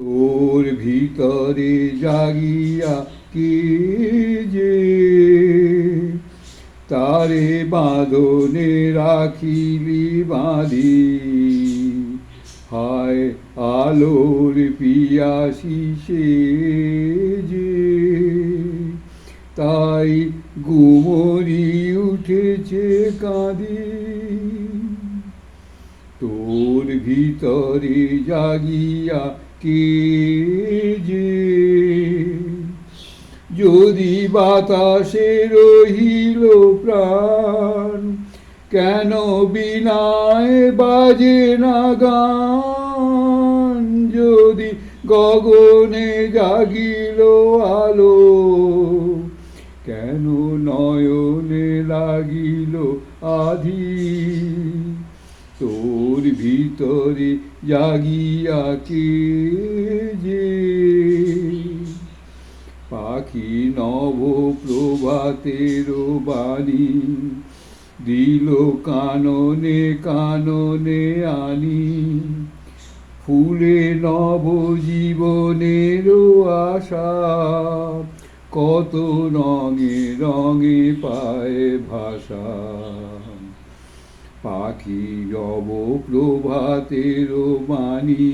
তোর ভিতরে জাগিয়া কে যে? তারে বাঁধনে রাখিলি বাঁধি। হায় আলোর পিয়াসি সে যে। তাই গুমরি উঠেছে কাঁদি তোর ভিতরে জাগিয়া কে যে? যদি বাতাসে রহিল প্রাণ, কেন বিনায় বাজে না গান? যদি গগনে জাগিল আলো, কেন নয়নে লাগিল আধি? তোর ভিতরে জাগিয়া কে যে? পাখি নব প্রভাতের বাণী দিল কাননে কাননে আনি। ফুলে নব জীবনের আশা কত রঙে রঙে পায় ভাষা। পাখি অব প্রভাতের বাণী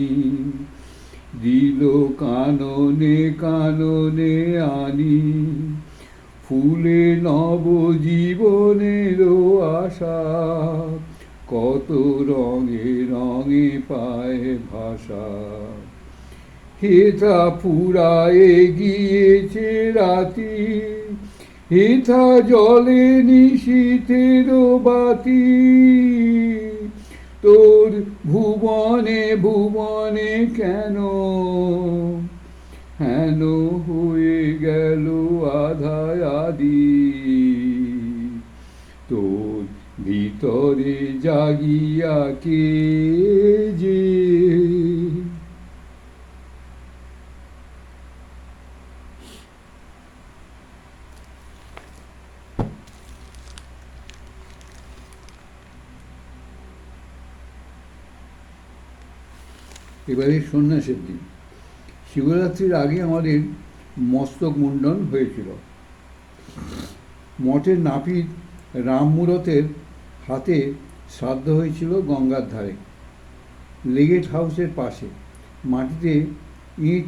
দিল কাননে কাননে আনি। ফুলে নব জীবনের আশা কত রঙে রঙে পায় ভাষা। হেথা ফুরায়ে গিয়েছে রাতি হেথা জলে নিশীথের বাতি তোর ভুবনে ভুবনে কেন? হেন হয়ে গেল আধায় আদি। তোর ভিতরে জাগিয়া কে যে এবারে সন্ন্যাসের দিন। শিবরাত্রির আগে আমাদের মস্তক মুন্ডন হয়েছিল। মঠের নাপিত রামমূরতের হাতে শ্রাদ্ধ হয়েছিল গঙ্গার ধারে। লেগেট হাউসের পাশে। মাটিতে ইট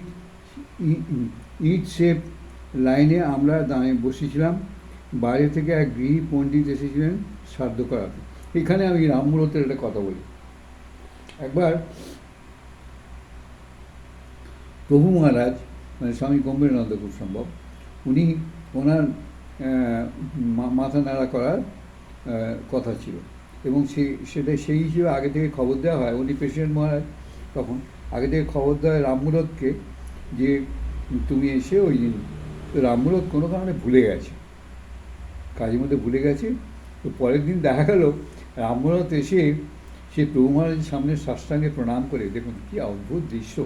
ইট শেপ লাইনে আমরা দাঁড়িয়ে বসেছিলাম। বাইরে থেকে এক গৃহী পণ্ডিত এসেছিলেন শ্রাদ্ধ করাতে। এখানে আমি রামমূরতের একটা কথা বলি। একবার প্রভু মহারাজ মানে স্বামী গম্ভীরানন্দ খুব সম্ভব, উনি ওনার মাথা নাড়া করার কথা ছিল। এবং সে, সেটা, সেই হিসেবে আগে থেকে খবর দেওয়া হয়। উনি প্রেসিডেন্ট মহারাজ তখন। আগে থেকে খবর দেওয়া হয় রামমূরতকে যে, তুমি এসে ওই দিন রামমূরত কোনো কারণে ভুলে গেছে। কাজের মধ্যে ভুলে গেছে। তো পরের দিন দেখা গেল রামমূরত এসে সে প্রভু মহারাজের সামনে সাষ্টাঙ্গে প্রণাম করে। দেখুন কি অদ্ভুত দৃশ্য।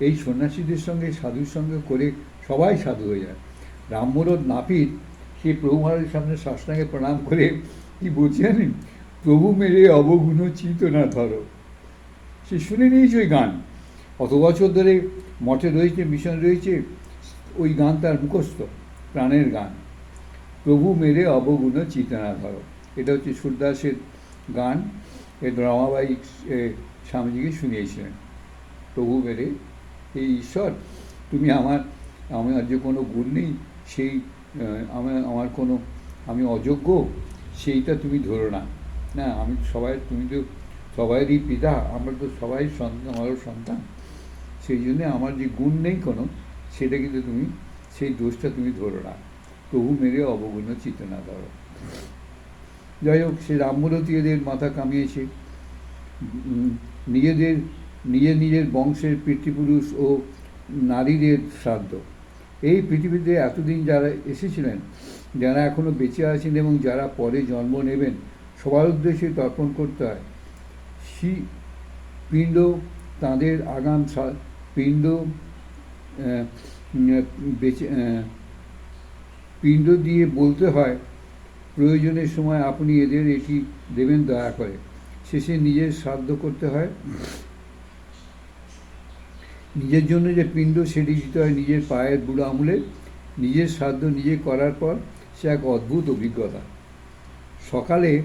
এই সন্ন্যাসীদের সঙ্গে, সাধুর সঙ্গে করে সবাই সাধু হয়ে যায়। রামমোরদ নাপিত, সে প্রভু মহারাজের সামনে শাসনাকে প্রণাম করে, কি বলছে জানেন? প্রভু মেরে অবগুণ চিত না ধরো। সে শুনে নিয়েছে ওই গান। অত বছর ধরে মঠে রয়েছে, মিশন রয়েছে, ওই গান তার মুখস্থ, প্রাণের গান। প্রভু মেরে অবগুণ চিত না ধরো। এটা হচ্ছে সুরদাসের গান। এ রমাবাই স্বামীজিকে শুনিয়েছিলেন। প্রভু মেরে এই ঈশ্বর, তুমি আমার আমার যে কোনো গুণ নেই, সেই আমার আমার কোনো, আমি অযোগ্য, সেইটা তুমি ধরো না। না, আমি সবাই, তুমি তো সবাইরই পিতা, আমরা তো সবাই সন্তান, আমারও সন্তান। সেই জন্যে আমার যে গুণ নেই কোনো, সেটা কিন্তু তুমি, সেই দোষটা তুমি ধরো না। প্রভু মেরে অবগুণ্য চিত্ত না ধরো। যাই হোক, সে রামমূরতী এদের মাথা কামিয়েছে। নিজেদের নিজের নিজের বংশের পিতৃপুরুষ ও নারীদের শ্রাদ্ধ। এই পৃথিবীতে এতদিন যারা এসেছিলেন, যারা এখনও বেঁচে আছেন এবং যারা পরে জন্ম নেবেন, সবার উদ্দেশ্যে তর্পণ করতে হয়। শি পিণ্ড তাঁদের আগাম পিণ্ড বেঁচে পিণ্ড দিয়ে বলতে হয়, প্রয়োজনের সময় আপনি এদের এটি দেবেন দয়া করে। শেষে নিজের শ্রাদ্ধ করতে হয়। নিজের জন্য যে পিণ্ড সেটি দিতে হয় নিজের পায়ের বুড়ো আঙুলে নিজের শ্রাদ্ধ নিজে করার পর সে এক অদ্ভুত অভিজ্ঞতা। সকালে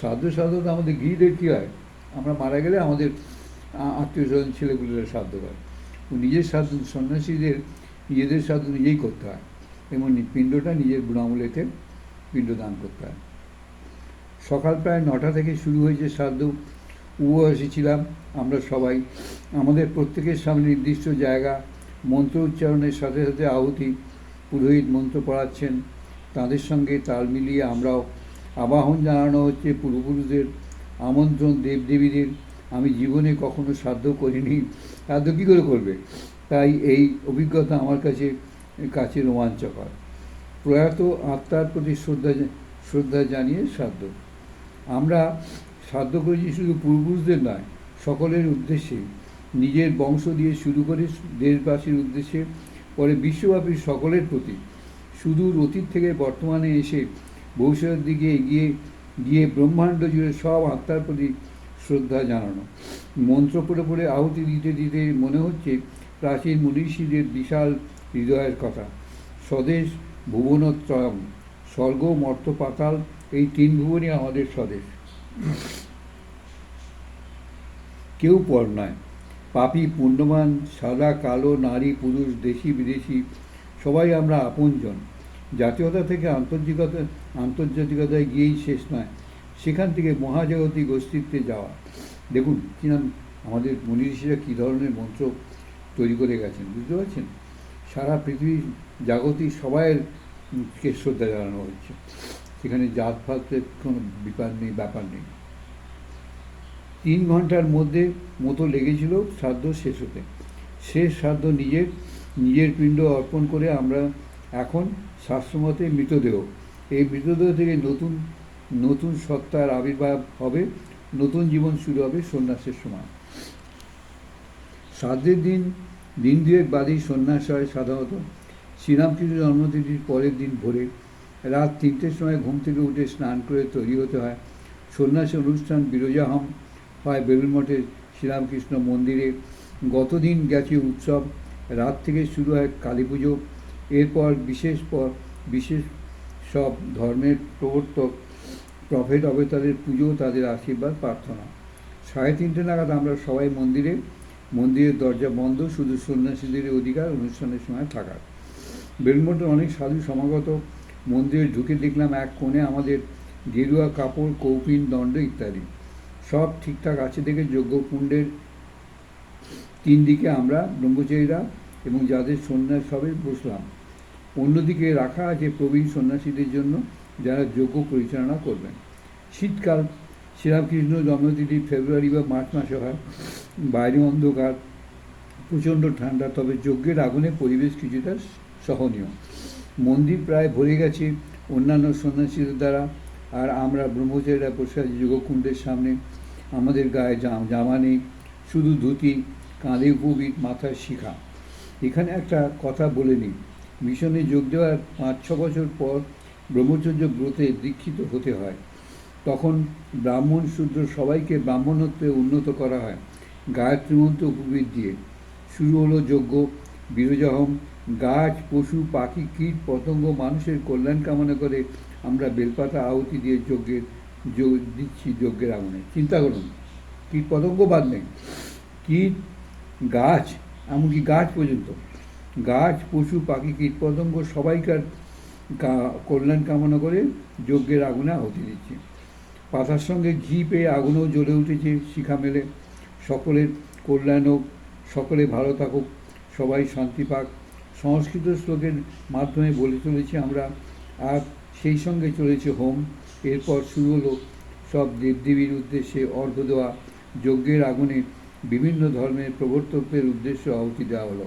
শ্রাদ্ধ সাধনা আমাদের গিরিদের কী হয়? আমরা মারা গেলে আমাদের আত্মীয় স্বজন ছেলেগুলোরা শ্রাদ্ধ করে। ও নিজের সাধ্য সন্ন্যাসীদের, নিজেদের সাধ্য নিজেই করতে হয়। এবং পিণ্ডটা নিজের বুড়ামূলেতে পিণ্ড দান করতে হয়। সকাল প্রায় নটা থেকে শুরু হয়েছে শ্রাদ্ধ উপবাসী ছিলাম আমরা সবাই। আমাদের প্রত্যেকের সামনে নির্দিষ্ট জায়গা, মন্ত্র উচ্চারণের সাথে সাথে আহুতি। পুরোহিত মন্ত্র পড়াচ্ছেন। তাদের সঙ্গে তাল মিলিয়ে আমরাও। আবাহন জানানো হচ্ছে পূর্বপুরুষদের। আমন্ত্রণ দেবদেবীদের। আমি জীবনে কখনো সাধ্য করিনি। সাধ্য কী করে করবে? তাই এই অভিজ্ঞতা আমার কাছে কাছে রোমাঞ্চকর। প্রয়াত আত্মার প্রতি শ্রদ্ধা শ্রদ্ধা জানিয়ে শ্রাদ্ধ আমরা শ্রাদ্ধ করেছি শুধু পূর্বপুরুষদের নয়, সকলের উদ্দেশ্যে। নিজের বংশ দিয়ে শুরু করে দেশবাসীর উদ্দেশ্যে, পরে বিশ্বব্যাপী সকলের প্রতি। সুদূর অতীত থেকে বর্তমানে এসে ভবিষ্যতের দিকে এগিয়ে গিয়ে ব্রহ্মাণ্ড জুড়ে সব আত্মার প্রতি শ্রদ্ধা জানানো। মন্ত্র পড়ে পড়ে আহুতি দিতে দিতে মনে হচ্ছে প্রাচীন মনীষীদের বিশাল হৃদয়ের কথা। স্বদেশ ভুবনত্রয়ম, স্বর্গ মর্ত পাতাল এই তিন ভুবনই আমাদের স্বদেশ। কেউ পর নয় পাপি, পুণ্যবান, সাদা, কালো, নারী, পুরুষ, দেশি, বিদেশি, সবাই আমরা আপনজন। জাতীয়তা থেকে আন্তর্জাতিকতা আন্তর্জাতিকতায় গিয়েই শেষ নয় সেখান থেকে মহাজাগতিক অস্তিত্বে যাওয়া। দেখুন কি নাম আমাদের মনি ঋষিরা কী ধরনের মন্ত্র তৈরি করে গেছেন, বুঝতে পারছেন? সারা পৃথিবীর জাগতিক সবাইয়ের কে শ্রদ্ধা জানানো হচ্ছে। সেখানে জাত ফাতের কোনো বিপার নেই, ব্যাপার নেই। তিন ঘণ্টার মধ্যে মতো লেগেছিল, শ্রাদ্ধ শেষ হতে। শেষ শ্রাদ্ধ নিজের নিজের পিণ্ড অর্পণ করে আমরা এখন শাস্ত্রমতে মৃতদেহ। এই মৃতদেহ থেকে নতুন নতুন সত্তার আবির্ভাব হবে, নতুন জীবন শুরু হবে সন্ন্যাসের সময়। শ্রাদ্ধের দিন দিন দুয়েক বাদেই সন্ন্যাস হয় সাধারণত। শ্রীরামকৃষ্ণ জন্মতিথির পরের দিন ভোরে রাত তিনটের সময় ঘুম থেকে উঠে স্নান করে তৈরি হতে হয়। সন্ন্যাসী অনুষ্ঠান বিরজাহম হয় বেলুর মঠের শ্রীরামকৃষ্ণ মন্দিরে। গতদিন গেছে উৎসব। রাত থেকে শুরু হয় কালী পুজো। এরপর বিশেষ পর বিশেষ সব ধর্মের প্রবর্তক প্রফেট অবতারের পুজো, তাদের আশীর্বাদ, প্রার্থনা। সাড়ে তিনটে নাগাদ আমরা সবাই মন্দিরে। মন্দিরের দরজা বন্ধ, শুধু সন্ন্যাসীদের অধিকার অনুষ্ঠানের সময় থাকার। বেলমঠে অনেক সাধু সমাগত মন্দিরে ঢুকে দেখলাম এক কোণে আমাদের গেরুয়া কাপড়, কৌপিন, দণ্ড ইত্যাদি। সব ঠিকঠাক আছে দেখে যজ্ঞকুণ্ডের তিন দিকে আমরা ব্রহ্মচারীরা এবং যাদের সন্ন্যাস সবে বসলাম। অন্যদিকে রাখা আছে প্রবীণ সন্ন্যাসীদের জন্য যারা যজ্ঞ পরিচালনা করবেন। শীতকাল, শ্রীরামকৃষ্ণ জন্মতিথি ফেব্রুয়ারি বা মার্চ মাসে হয়। বাইরে অন্ধকার, প্রচণ্ড ঠান্ডা, তবে যজ্ঞের আগুনে পরিবেশ কিছুটা সহনীয়। মন্দির প্রায় ভরে গেছে অন্যান্য সন্ন্যাসীদের দ্বারা। আর আমরা ব্রহ্মচারীরা বসে আছি যোগকুণ্ডের সামনে আমাদের গায়ে জামা নেই, শুধু ধুতি, কাঁধে উপবিট মাথায় শিখা। এখানে একটা কথা বলে নিই। মিশনে যোগ দেওয়ার পাঁচ ছ বছর পর ব্রহ্মচর্য ব্রতে দীক্ষিত হতে হয়। তখন ব্রাহ্মণ শূদ্র সবাইকে ব্রাহ্মণত্বে উন্নত করা হয়। গায়ত্রী মন্ত্র উপবিদ দিয়ে। শুরু হলো যজ্ঞ, বিরজাহম গাছ, পশু, পাখি, কীট, পতঙ্গ, মানুষের কল্যাণ কামনা করে আমরা বেলপাতা আহুতি দিয়ে যজ্ঞের যোগ দিচ্ছি যজ্ঞের আগুনে। চিন্তা করুন, কীট, পতঙ্গ বাদ নেই। কীট, গাছ, এমনকি গাছ পর্যন্ত। গাছ, পশু, পাখি, কীট, পতঙ্গ সবাইকার কল্যাণ কামনা করে যজ্ঞের আগুনে আহুতি দিচ্ছে। পাতার সঙ্গে ঘি পেয়ে আগুনও জ্বলে উঠেছে শিখা মেলে। সকলের কল্যাণ হোক, সকলে ভালো থাকুক, সবাই শান্তি পাক। সংস্কৃত শ্লোকের মাধ্যমে বলে চলেছি আমরা। আর সেই সঙ্গে চলেছে হোম। এরপর শুরু হলো সব দেবদেবীর উদ্দেশ্যে অর্ঘ্য দেওয়া। যজ্ঞের আগুনে বিভিন্ন ধর্মের প্রবর্তকদের উদ্দেশ্যে আহুতি দেওয়া হলো।